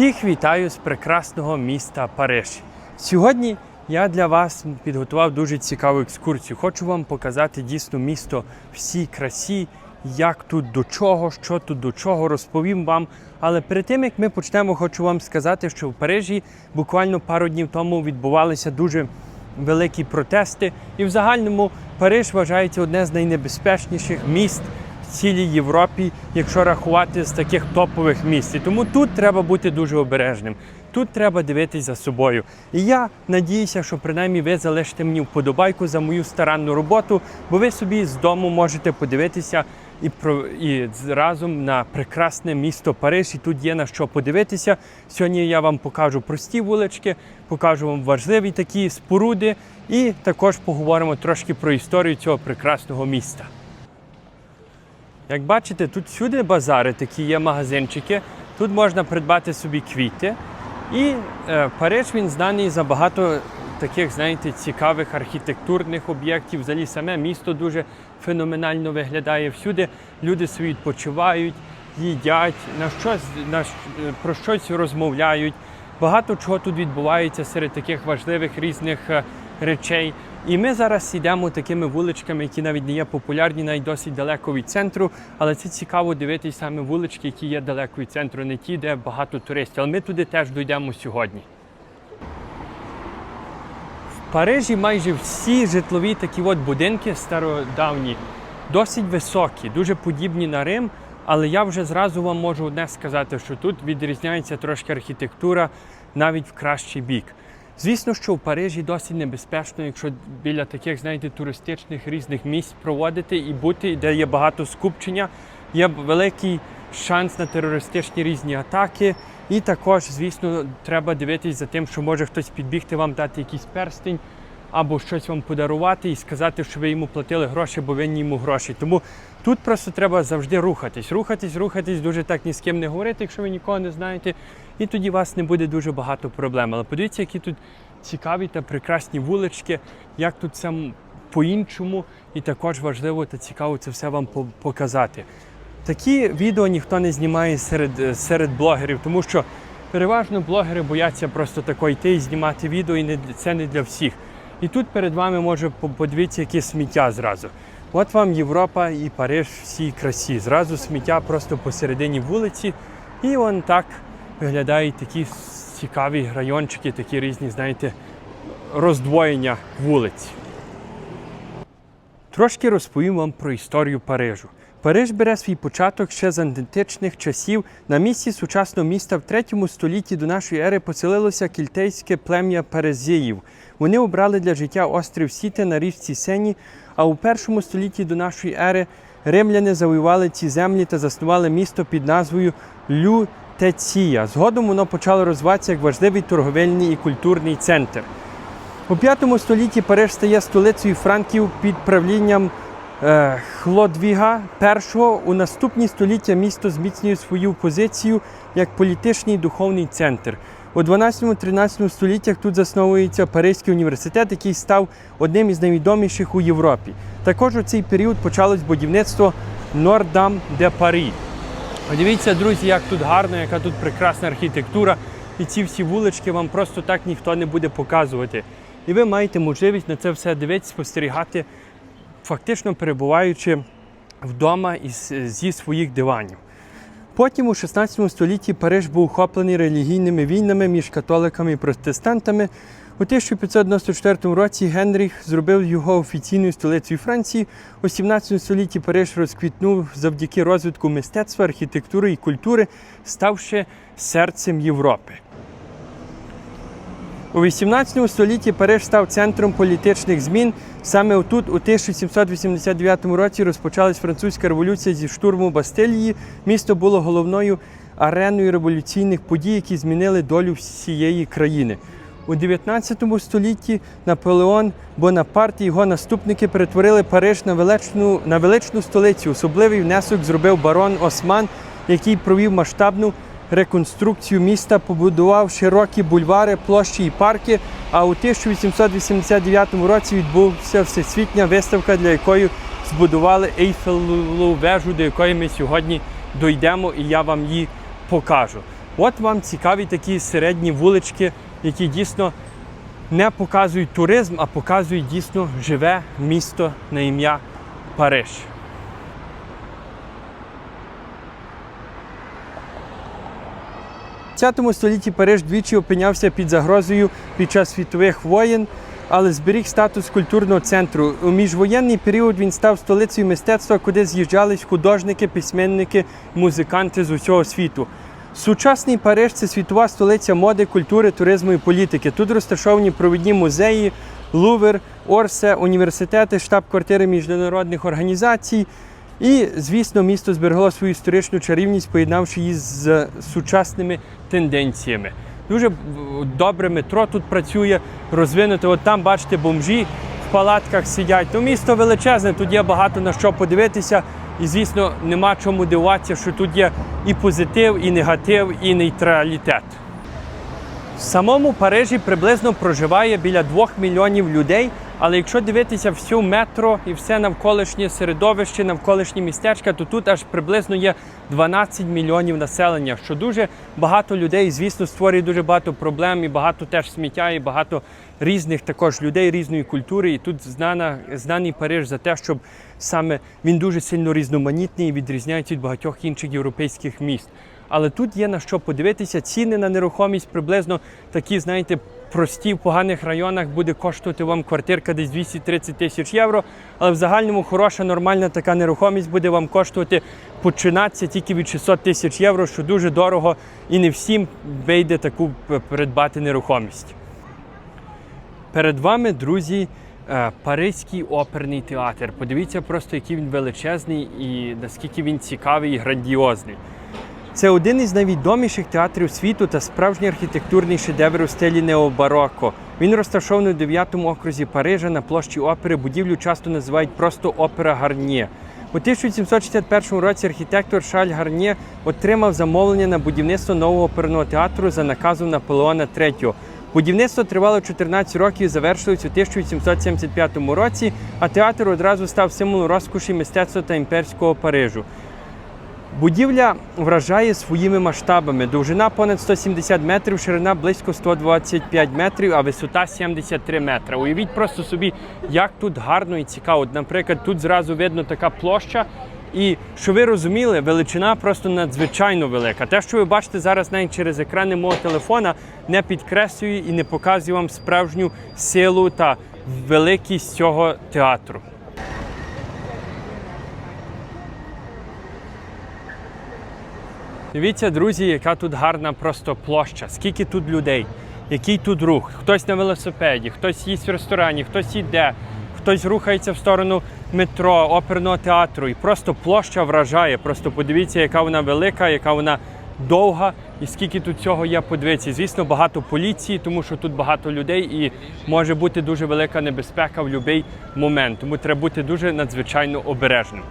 Всіх вітаю з прекрасного міста Париж. Сьогодні я для вас підготував дуже цікаву екскурсію. Хочу вам показати дійсно місто всій красі, як тут до чого, що тут до чого, розповім вам. Але перед тим як ми почнемо, хочу вам сказати, що в Парижі буквально пару днів тому відбувалися дуже великі протести, і в загальному Париж вважається одне з найнебезпечніших міст цілій Європі, якщо рахувати з таких топових місць. Тому тут треба бути дуже обережним. Тут треба дивитись за собою. І я надіюся, що принаймні ви залишите мені вподобайку за мою старанну роботу, бо ви собі з дому можете подивитися і про і разом на прекрасне місто Париж. І тут є на що подивитися. Сьогодні я вам покажу прості вулички, покажу вам важливі такі споруди, і також поговоримо трошки про історію цього прекрасного міста. Як бачите, тут всюди базари, такі є магазинчики. Тут можна придбати собі квіти. І е, Париж він знаний за багато таких, знаєте, цікавих архітектурних об'єктів. Взагалі саме місто дуже феноменально виглядає. Всюди люди собі відпочивають, їдять, на щось, на, е, про щось розмовляють. Багато чого тут відбувається серед таких важливих різних е, речей. І ми зараз йдемо такими вуличками, які навіть не є популярні, навіть досить далеко від центру. Але це цікаво дивитись саме вулички, які є далеко від центру, не ті, де багато туристів. Але ми туди теж дійдемо сьогодні. В Парижі майже всі житлові такі от будинки стародавні, досить високі, дуже подібні на Рим. Але я вже зразу вам можу одне сказати, що тут відрізняється трошки архітектура навіть в кращий бік. Звісно, що в Парижі досить небезпечно, якщо біля таких, знаєте, туристичних різних місць проводити і бути, де є багато скупчення, є великий шанс на терористичні різні атаки. І також, звісно, треба дивитись за тим, що може хтось підбігти вам дати якийсь перстень або щось вам подарувати і сказати, що ви йому платили гроші, бо винні йому гроші. Тому тут просто треба завжди рухатись. Рухатись, рухатись, дуже так ні з ким не говорити, якщо ви нікого не знаєте. І тоді у вас не буде дуже багато проблем. Але подивіться, які тут цікаві та прекрасні вулички, як тут все по-іншому, і також важливо та цікаво це все вам показати. Такі відео ніхто не знімає серед, серед блогерів, тому що переважно блогери бояться просто тако йти і знімати відео, і не, це не для всіх. І тут перед вами може по- подивіться, яке сміття зразу. От вам Європа і Париж всій красі. Зразу сміття просто посередині вулиці. І вон так виглядають такі цікаві райончики, такі різні, знаєте, роздвоєння вулиць. Трошки розповім вам про історію Парижу. Париж бере свій початок ще з античних часів. На місці сучасного міста в 3 столітті до нашої ери поселилося кільтейське плем'я Паризіїв. Вони обрали для життя острів Сіте на річці Сені, а у першому столітті до нашої ери римляни завоювали ці землі та заснували місто під назвою Лютеція. Згодом воно почало розвиватися як важливий торговельний і культурний центр. У 5 столітті Париж стає столицею Франків під правлінням е, Хлодвіга І. У наступні століття місто зміцнює свою позицію як політичний і духовний центр. У 12-13 століттях тут засновується Паризький університет, який став одним із найвідоміших у Європі. Також у цей період почалось будівництво Нордам де Парі. Подивіться, друзі, як тут гарно, яка тут прекрасна архітектура. І ці всі вулички вам просто так ніхто не буде показувати. І ви маєте можливість на це все дивитися, спостерігати, фактично перебуваючи вдома із, зі своїх диванів. Потім у 16 столітті Париж був охоплений релігійними війнами між католиками і протестантами. У 1594 році Генріх зробив його офіційною столицею Франції. У 17 столітті Париж розквітнув завдяки розвитку мистецтва, архітектури і культури, ставши серцем Європи. У 18 столітті Париж став центром політичних змін. Саме отут, у 1789 році, розпочалась французька революція зі штурму Бастилії. Місто було головною ареною революційних подій, які змінили долю всієї країни. У 19 столітті Наполеон Бонапарт і його наступники перетворили Париж на величну, на величну столицю. Особливий внесок зробив барон Осман, який провів масштабну реконструкцію міста, побудував широкі бульвари, площі і парки. А у 1889 році відбувся всесвітня виставка, для якої збудували Ейфелеву вежу, до якої ми сьогодні дійдемо, і я вам її покажу. От вам цікаві такі середні вулички, які дійсно не показують туризм, а показують дійсно живе місто на ім'я Париж. В 10 столітті Париж двічі опинявся під загрозою під час світових воєн, але зберіг статус культурного центру. У міжвоєнний період він став столицею мистецтва, куди з'їжджались художники, письменники, музиканти з усього світу. Сучасний Париж це світова столиця моди, культури, туризму і політики. Тут розташовані провідні музеї, Лувр, Орсе, університети, штаб-квартири міжнародних організацій. І, звісно, місто зберегло свою історичну чарівність, поєднавши її з сучасними тенденціями. Дуже добре метро тут працює, розвинуте. От там, бачите, бомжі в палатках сидять. Ну, місто величезне, тут є багато на що подивитися. І, звісно, нема чому диватися, що тут є і позитив, і негатив, і нейтралітет. В самому Парижі приблизно проживає біля 2 мільйонів людей. Але якщо дивитися всю метро і все навколишнє середовище, навколишні містечка, то тут аж приблизно є 12 мільйонів населення, що дуже багато людей, звісно, створює дуже багато проблем, і багато теж сміття, і багато різних також людей різної культури. І тут знана, знаний Париж за те, щоб саме він дуже сильно різноманітний і відрізняється від багатьох інших європейських міст. Але тут є на що подивитися. Ціни на нерухомість приблизно такі, знаєте, прості в поганих районах буде коштувати вам квартирка десь 230 тисяч євро. Але в загальному хороша, нормальна така нерухомість буде вам коштувати починатися тільки від 600 тисяч євро, що дуже дорого і не всім вийде таку придбати нерухомість. Перед вами, друзі, е, Паризький оперний театр. Подивіться просто, який він величезний і наскільки він цікавий і грандіозний. Це один із найвідоміших театрів світу та справжній архітектурний шедевр у стилі необароко. Він розташований у 9 окрузі Парижа на площі опери. Будівлю часто називають просто опера Гарнє. У 1761 році архітектор Шаль Гарнє отримав замовлення на будівництво нового оперного театру за наказом Наполеона III. Будівництво тривало 14 років і завершилось у 1875 році, а театр одразу став символом розкоші мистецтва та імперського Парижу. Будівля вражає своїми масштабами. Довжина понад 170 метрів, ширина близько 125 метрів, а висота 73 метри. Уявіть просто собі, як тут гарно і цікаво. Наприклад, тут зразу видно така площа. І що ви розуміли, величина просто надзвичайно велика. Те, що ви бачите зараз навіть через екрани мого телефона, не підкреслює і не показує вам справжню силу та великість цього театру. Дивіться, друзі, яка тут гарна просто площа, скільки тут людей, який тут рух. Хтось на велосипеді, хтось їсть в ресторані, хтось іде, хтось рухається в сторону метро, оперного театру. І просто площа вражає. Просто подивіться, яка вона велика, яка вона довга, і скільки тут цього є. Подивіться. Звісно, багато поліції, тому що тут багато людей і може бути дуже велика небезпека в будь-який момент. Тому треба бути дуже надзвичайно обережним.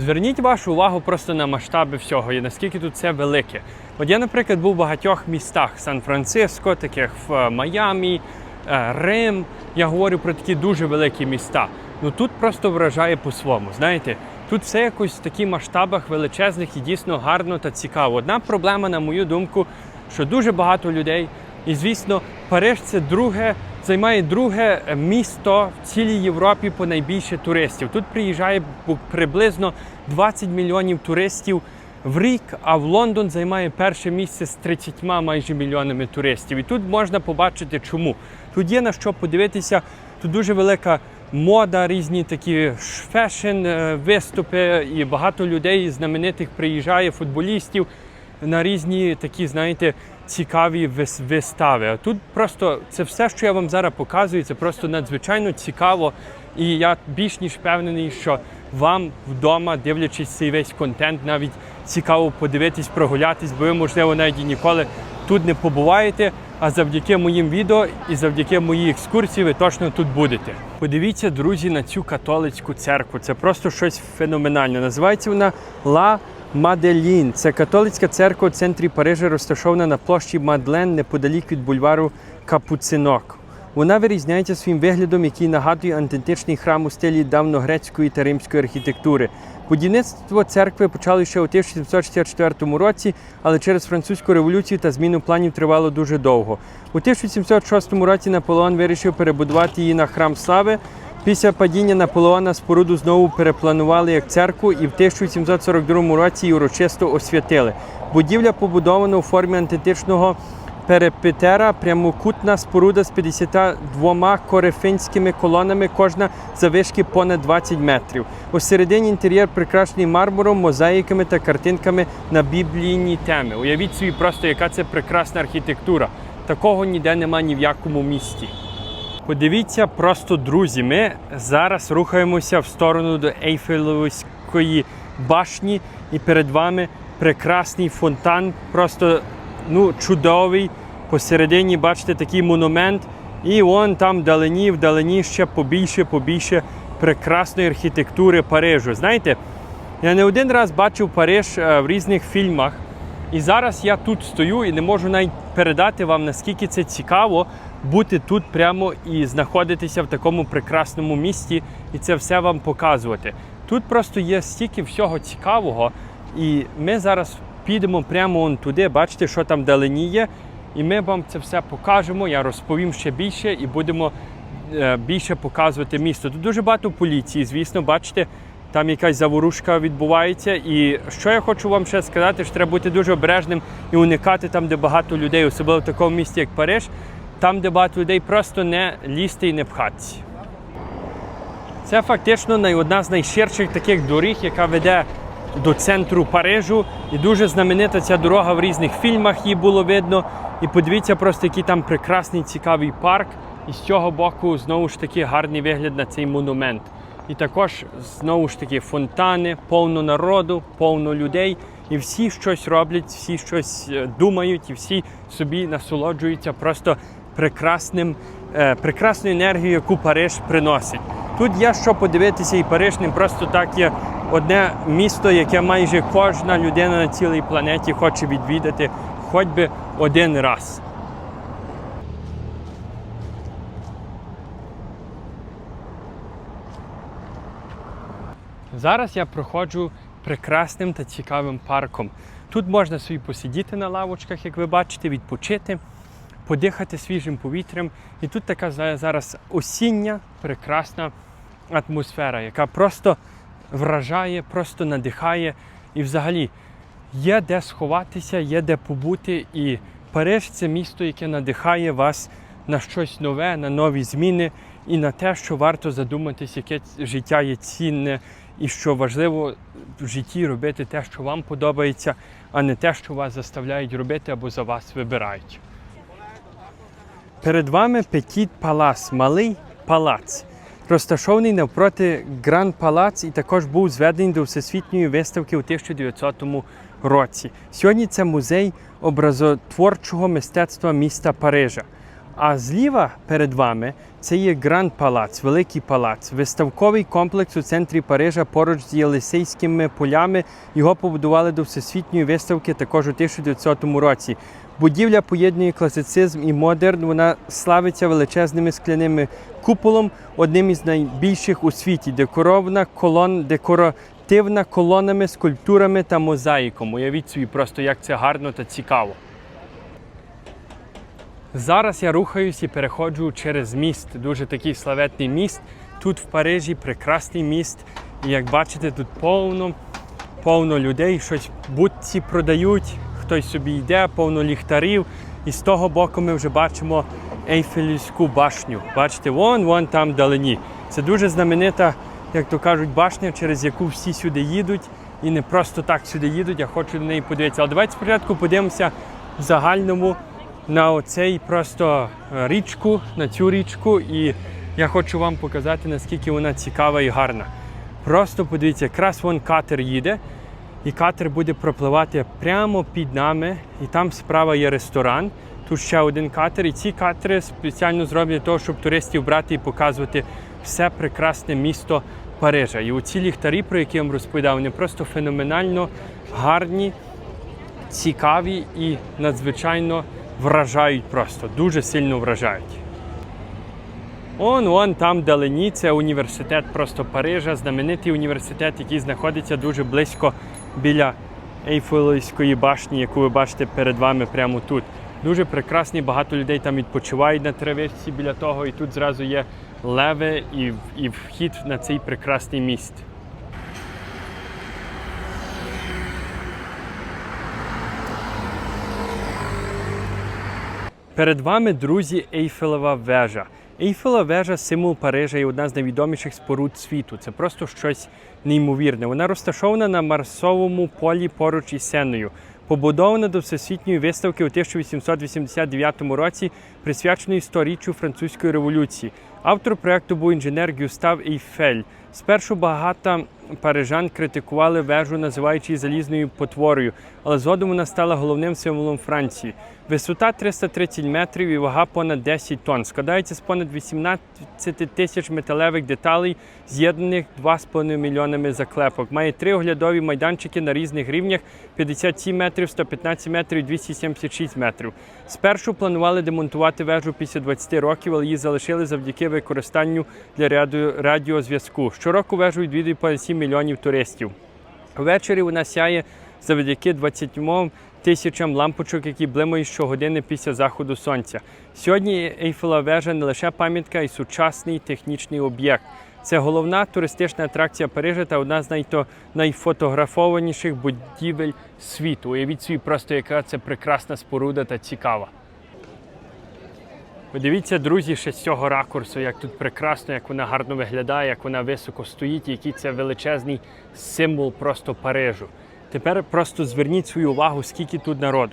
Зверніть вашу увагу просто на масштаби всього і наскільки тут це велике. От я, наприклад, був в багатьох містах Сан-Франциско, таких в е, Майамі, е, Рим. Я говорю про такі дуже великі міста. Ну тут просто вражає по-своєму. Знаєте, тут все якось в таких масштабах величезних і дійсно гарно та цікаво. Одна проблема, на мою думку, що дуже багато людей. І звісно, Париж це друге, займає друге місто в цілій Європі по найбільше туристів. Тут приїжджає приблизно 20 мільйонів туристів в рік, а в Лондон займає перше місце з 30 майже мільйонами туристів. І тут можна побачити, чому. Тут є на що подивитися. Тут дуже велика мода, різні такі фешн е, виступи, і багато людей знаменитих приїжджає, футболістів на різні такі, знаєте, цікаві вистави. А тут просто це все, що я вам зараз показую, це просто надзвичайно цікаво. І я більш ніж впевнений, що вам вдома, дивлячись цей весь контент, навіть цікаво подивитись, прогулятись, бо ви, можливо, навіть і ніколи тут не побуваєте. А завдяки моїм відео і завдяки моїй екскурсії ви точно тут будете. Подивіться, друзі, на цю католицьку церкву. Це просто щось феноменальне. Називається вона Ла Маделін. Це католицька церква у центрі Парижа, розташована на площі Мадлен неподалік від бульвару Капуцинок. Вона вирізняється своїм виглядом, який нагадує античний храм у стилі давньогрецької та римської архітектури. Будівництво церкви почали ще у 1764 році, але через французьку революцію та зміну планів тривало дуже довго. У 1706 році Наполеон вирішив перебудувати її на храм слави. Після падіння Наполеона споруду знову перепланували як церкву і в 1742 році її урочисто освятили. Будівля побудована у формі античного перепетера, прямокутна споруда з 52 корифинськими колонами, кожна завишки понад 20 метрів. У середині інтер'єр прикрашений мармуром, мозаїками та картинками на біблійні теми. Уявіть собі просто, яка це прекрасна архітектура. Такого ніде нема ні в якому місті. Подивіться просто, друзі, ми зараз рухаємося в сторону до Ейфелевської башні, і перед вами прекрасний фонтан, просто ну, чудовий. Посередині бачите такий монумент. І вон там вдалині, вдалині ще побільше, побільше прекрасної архітектури Парижу. Знаєте, я не один раз бачив Париж е, в різних фільмах. І зараз я тут стою і не можу навіть передати вам, наскільки це цікаво бути тут прямо і знаходитися в такому прекрасному місті і це все вам показувати. Тут просто є стільки всього цікавого, і ми зараз підемо прямо он туди, бачите, що там вдалині є. І ми вам це все покажемо. Я розповім ще більше і будемо е, більше показувати місто. Тут дуже багато поліції, звісно, бачите, там якась заворушка відбувається. І що я хочу вам ще сказати, що треба бути дуже обережним і уникати там, де багато людей, особливо в такому місті, як Париж, там, де багато людей, просто не лізти і не пхатися. Це фактично одна з найширших таких доріг, яка веде до центру Парижу. І дуже знаменита ця дорога в різних фільмах її було видно. І подивіться просто, який там прекрасний цікавий парк. І з цього боку знову ж таки гарний вигляд на цей монумент. І також знову ж таки фонтани, повно народу, повно людей. І всі щось роблять, всі щось е, думають, і всі собі насолоджуються просто прекрасним, е, прекрасною енергією, яку Париж приносить. Тут є що подивитися, і Париж не просто так є одне місто, яке майже кожна людина на цілій планеті хоче відвідати хоч би один раз. Зараз я проходжу прекрасним та цікавим парком. Тут можна собі посидіти на лавочках, як ви бачите, відпочити, подихати свіжим повітрям. І тут така зараз осіння прекрасна атмосфера, яка просто вражає, просто надихає. І взагалі є де сховатися, є де побути. І Париж це місто, яке надихає вас на щось нове, на нові зміни і на те, що варто задуматись, яке життя є цінне, і що важливо в житті робити те, що вам подобається, а не те, що вас заставляють робити або за вас вибирають. Перед вами Петіт Палас, малий палац, розташований навпроти Гранд Палац і також був зведений до всесвітньої виставки у 1900 році. Сьогодні це музей образотворчого мистецтва міста Парижа. А зліва перед вами це є Гранд Палац, Великий палац, виставковий комплекс у центрі Парижа поруч з Єлисейськими полями. Його побудували до всесвітньої виставки також у 1900 році. Будівля поєднує класицизм і модерн. Вона славиться величезними скляними куполом, одним із найбільших у світі. Декорована колон, декоративна колонами, скульптурами та мозаїком. Уявіть собі просто, як це гарно та цікаво. Зараз я рухаюсь і переходжу через міст. Дуже такий славетний міст. Тут в Парижі прекрасний міст. І як бачите, тут повно, повно людей, щось будці продають, хтось собі йде, повно ліхтарів. І з того боку ми вже бачимо Ейфелівську башню. Бачите, вон, вон там вдалині. Це дуже знаменита, як то кажуть, башня, через яку всі сюди їдуть. І не просто так сюди їдуть, я хочу на неї подивитися. Але давайте спочатку подивимося в загальному на оцей просто е, річку, на цю річку, і я хочу вам показати, наскільки вона цікава і гарна. Просто подивіться, якраз вон катер їде, і катер буде пропливати прямо під нами, і там справа є ресторан. Тут ще один катер, і ці катери спеціально зроблені для того, щоб туристів брати і показувати все прекрасне місто Парижа. І оці ліхтарі, про які я вам розповідав, вони просто феноменально гарні цікаві і надзвичайно вражають просто, дуже сильно вражають. Он, он там вдалині, це університет просто Парижа, знаменитий університет, який знаходиться дуже близько біля Ейфелевської башні, яку ви бачите перед вами прямо тут. Дуже прекрасний, багато людей там відпочивають на травичці біля того, і тут зразу є леви і, і вхід на цей прекрасний міст. Перед вами, друзі, Ейфелева вежа. Ейфелева вежа символ Парижа і одна з найвідоміших споруд світу. Це просто щось неймовірне. Вона розташована на Марсовому полі поруч із Сеною. Побудована до всесвітньої виставки у 1889 році, присвяченої сторіччю французької революції. Автор проекту був інженер Гюстав Ейфель. Спершу багато парижан критикували вежу, називаючи її залізною потворою, але згодом вона стала головним символом Франції. Висота 330 метрів і вага понад 10 тонн. Складається з понад 18 тисяч металевих деталей, з'єднаних 2,5 мільйонами заклепок. Має три оглядові майданчики на різних рівнях: 57 метрів, 115 метрів, і 276 метрів. Спершу планували демонтувати вежу після 20 років, але її залишили завдяки використанню для радіо- радіозв'язку. Щороку вежу відвідує понад 7 мільйонів туристів. Ввечері вона сяє завдяки 20 тисячам лампочок, які блимають щогодини після заходу сонця. Сьогодні Ейфелева вежа не лише пам'ятка, а й сучасний технічний об'єкт. Це головна туристична атракція Парижа та одна з найто найфотографованіших будівель світу. Уявіть собі просто, яка це прекрасна споруда та цікава. Подивіться, друзі, ще з цього ракурсу, як тут прекрасно, як вона гарно виглядає, як вона високо стоїть, який це величезний символ просто Парижу. Тепер просто зверніть свою увагу, скільки тут народу.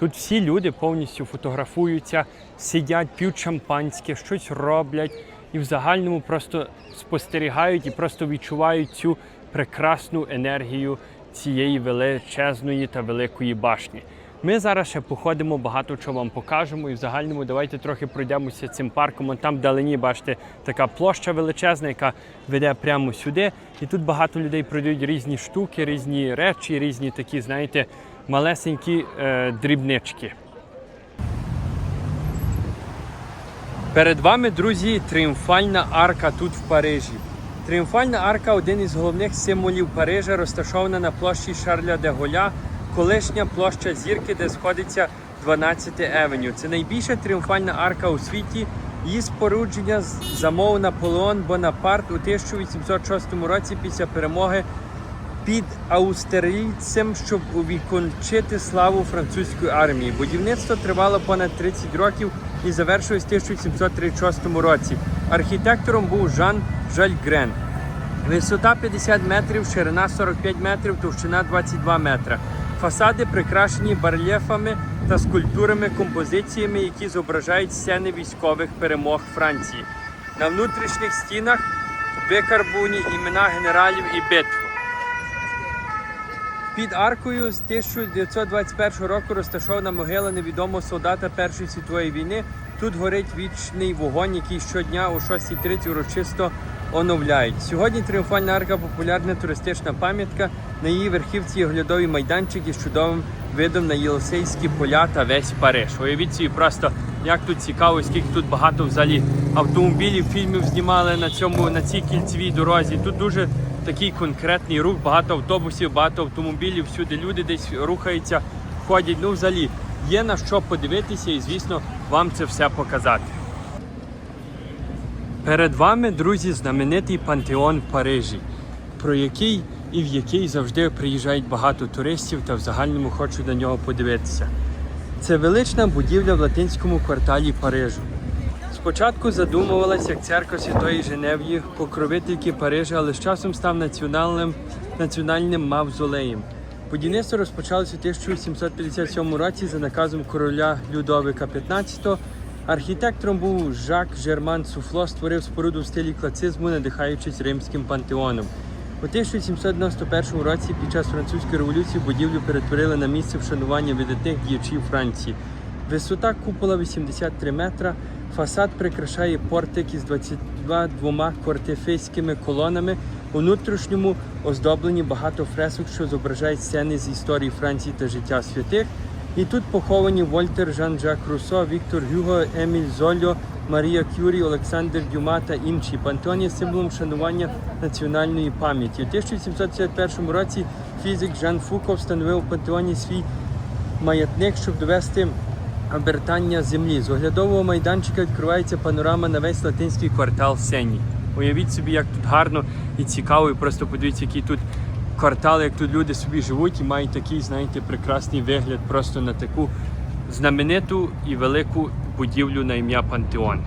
Тут всі люди повністю фотографуються, сидять, п'ють шампанське, щось роблять і в загальному просто спостерігають і просто відчувають цю прекрасну енергію цієї величезної та великої башні. Ми зараз ще походимо, багато чого вам покажемо. І в загальному давайте трохи пройдемося цим парком. Вон там вдалині, бачите, така площа величезна, яка веде прямо сюди. І тут багато людей продають різні штуки, різні речі, різні такі, знаєте, малесенькі е, дрібнички. Перед вами, друзі, тріумфальна арка тут в Парижі. Тріумфальна арка один із головних символів Парижа, розташована на площі Шарля де Голя, колишня площа зірки, де сходиться 12 Евеню. Це найбільша тріумфальна арка у світі. Її спорудження з- замовив Наполеон Бонапарт у 1806 році після перемоги під аустерійцем, щоб увікончити славу французької армії. Будівництво тривало понад 30 років і завершилось в 1736 році. Архітектором був Жан Жальгрен. Висота 50 метрів, ширина 45 метрів, товщина 22 метра. Фасади прикрашені барельєфами та скульптурами, композиціями, які зображають сцени військових перемог Франції. На внутрішніх стінах викарбувані імена генералів і битв. Під аркою з 1921 року розташована могила невідомого солдата Першої світової війни. Тут горить вічний вогонь, який щодня о 6.30 урочисто оновляють. Сьогодні тріумфальна арка популярна туристична пам'ятка. На її верхівці є оглядовий майданчик із чудовим видом на Єлисейські поля та весь Париж. Уявіть собі просто, як тут цікаво, скільки тут багато взагалі автомобілів, фільмів знімали на цьому на цій кільцевій дорозі. Тут дуже такий конкретний рух, багато автобусів, багато автомобілів, всюди люди десь рухаються, ходять. Ну, взагалі, є на що подивитися і, звісно, вам це все показати. Перед вами, друзі, знаменитий пантеон в Парижі, про який і в який завжди приїжджають багато туристів та в загальному хочуть на нього подивитися. Це велична будівля в латинському кварталі Парижу. Спочатку задумувалася як церква Святої Женев'ї, покровительки Парижа, але з часом став національним, національним мавзолеєм. Будівництво розпочалося у 1757 році за наказом короля Людовика XV. Архітектором був Жак Жерман Суфло, створив споруду в стилі класицизму, надихаючись римським пантеоном. У 1791 році під час французької революції будівлю перетворили на місце вшанування видатних діячів Франції. Висота купола 83 метра. Фасад прикрашає портик із 22 кортифейськими колонами. У внутрішньому оздоблені багато фресок, що зображають сцени з історії Франції та життя святих. І тут поховані Вольтер, Жан-Жак Руссо, Віктор Гюго, Еміль Зольо, Марія Кюрі, Олександр Дюма та інші. Пантеон є символом шанування національної пам'яті. У 1751 році фізик Жан Фуко встановив у пантеоні свій маятник, щоб довести обертання землі. З оглядового майданчика відкривається панорама на весь латинський квартал Сені. Уявіть собі, як тут гарно і цікаво, і просто подивіться, які тут квартали, як тут люди собі живуть і мають такий, знаєте, прекрасний вигляд просто на таку знамениту і велику будівлю на ім'я Пантеон.